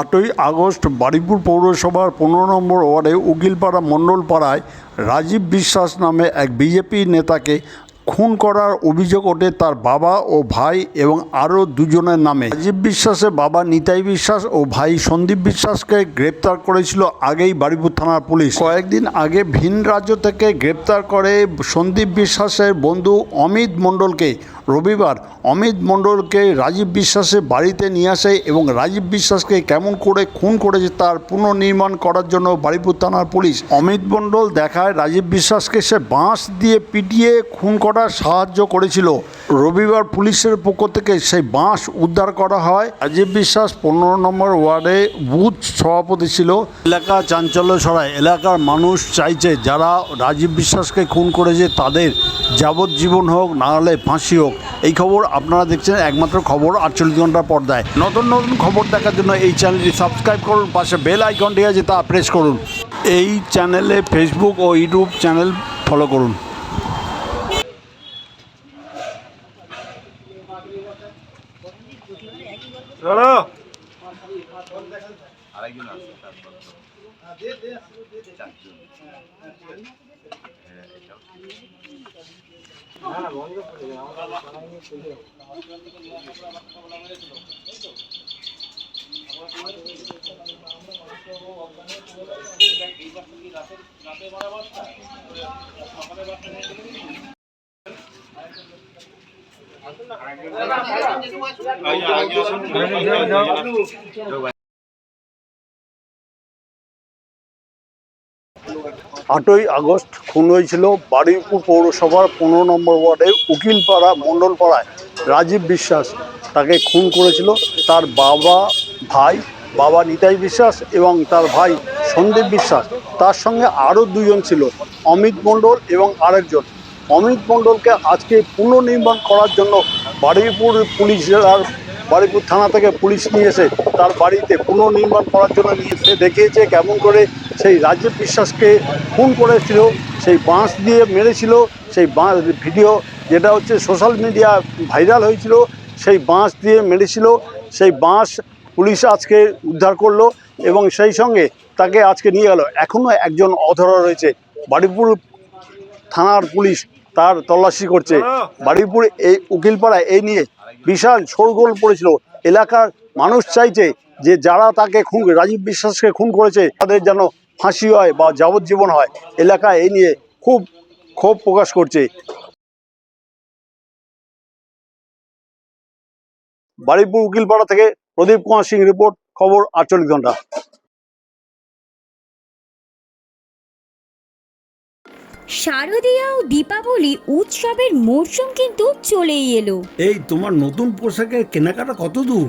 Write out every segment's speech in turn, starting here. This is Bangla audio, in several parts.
আটই আগস্ট বারুইপুর পৌরসভার পনেরো নম্বর ওয়ার্ডে উকিলপাড়া মণ্ডলপাড়ায় রাজীব বিশ্বাস নামে এক বিজেপি নেতাকে খুন করার অভিযোগ ওঠে তার বাবা ও ভাই এবং আরও দুজনের নামে। রাজীব বিশ্বাসের বাবা নিতাই বিশ্বাস ও ভাই সন্দীপ বিশ্বাসকে গ্রেপ্তার করেছিল আগেই বারুইপুর থানার পুলিশ। কয়েকদিন আগে ভিন রাজ্য থেকে গ্রেপ্তার করে সন্দীপ বিশ্বাসের বন্ধু অমিত মণ্ডলকে রবিবার অমিত মণ্ডলকে রাজীব বিশ্বাসের বাড়িতে নিয়ে আসে এবং রাজীব বিশ্বাসকে কেমন করে খুন করেছে তার পুনর্নির্মাণ করার জন্য বারুইপুর থানার পুলিশ। অমিত মণ্ডল দেখায় রাজীব বিশ্বাসকে সে বাঁশ দিয়ে পিটিয়ে খুন করার সাহায্য করেছিল। রবিবার পুলিশের পক্ষ থেকে সেই বাঁশ উদ্ধার করা হয়। রাজীব বিশ্বাস পনেরো নম্বর ওয়ার্ডে বুথ সভাপতি ছিল। এলাকা চাঞ্চল্য ছড়ায়। এলাকার মানুষ চাইছে যারা রাজীব বিশ্বাসকে খুন করেছে তাদের যাবজ্জীবন হোক, না হলে ফাঁসি হোক, এই খবর আপনারা দেখছেন একমাত্র খবর আটচল্লিশ ঘণ্টার পর্দায়। নতুন নতুন খবর দেখার জন্য এই চ্যানেলটি সাবস্ক্রাইব করুন, পাশে বেল আইকনটি আছে তা প্রেস করুন। এই চ্যানেলে ফেসবুক ও ইউটিউব চ্যানেল ফলো করুন। আরেকজন আছে তারপর চারজন হ্যাঁ, এটাও আটই আগস্ট খুন হয়েছিল বারুইপুর পৌরসভার পনেরো নম্বর ওয়ার্ডের উকিলপাড়া, মণ্ডলপাড়ায়। রাজীব বিশ্বাস তাকে খুন করেছিল। তার বাবা, ভাই, বাবা নিতাই বিশ্বাস এবং তার ভাই সন্দীপ বিশ্বাস। তার সঙ্গে আরও দুজন ছিল, অমিত মণ্ডল এবং আরেকজন। অমিত মণ্ডলকে আজকে পুনর্নির্মাণ করার জন্য বারুইপুর পুলিশ আর বারুইপুর থানা থেকে পুলিশ নিয়ে এসে তার বাড়িতে পুনর্নির্মাণ করার জন্য নিয়ে এসে দেখিয়েছে কেমন করে সেই রাজীব বিশ্বাসকে খুন করেছিল সেই বাঁশ দিয়ে মেরেছিল সেই বাঁশ ভিডিও যেটা হচ্ছে সোশ্যাল মিডিয়া ভাইরাল হয়েছিল সেই বাঁশ দিয়ে মেরেছিল সেই বাঁশ পুলিশ আজকে উদ্ধার করল এবং সেই সঙ্গে তাকে আজকে নিয়ে গেল। এখনও একজন অধরা রয়েছে। বারুইপুর থানার পুলিশ তার তল্লাশি করছে। বারুইপুর এই উকিলপাড়ায় এই নিয়ে বিশাল শোরগোল পড়েছিল। এলাকার মানুষ চাইছে যে যারা তাকে খুন রাজীব বিশ্বাসকে খুন করেছে তাদের যেন ফাঁসি হয় বা যাবজ্জীবন হয়। এলাকায় এই নিয়ে খুব ক্ষোভ প্রকাশ করছে। বারুইপুর উকিলপাড়া থেকে প্রদীপ কুমার সিং রিপোর্ট খবর আটচল্লিশ ঘণ্টা। শারদীয়া ও দীপাবলি উৎসবের মরশুম কিন্তু চলেই এলো। এই তোমার নতুন পোশাকের কেনাকাটা কত দূর?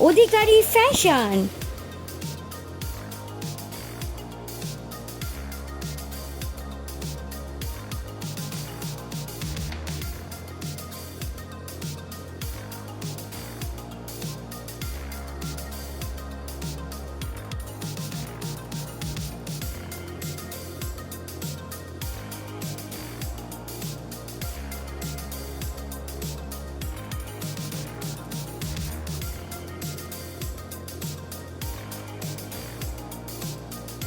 অধিকারী ফ্যাশন।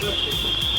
Thank you.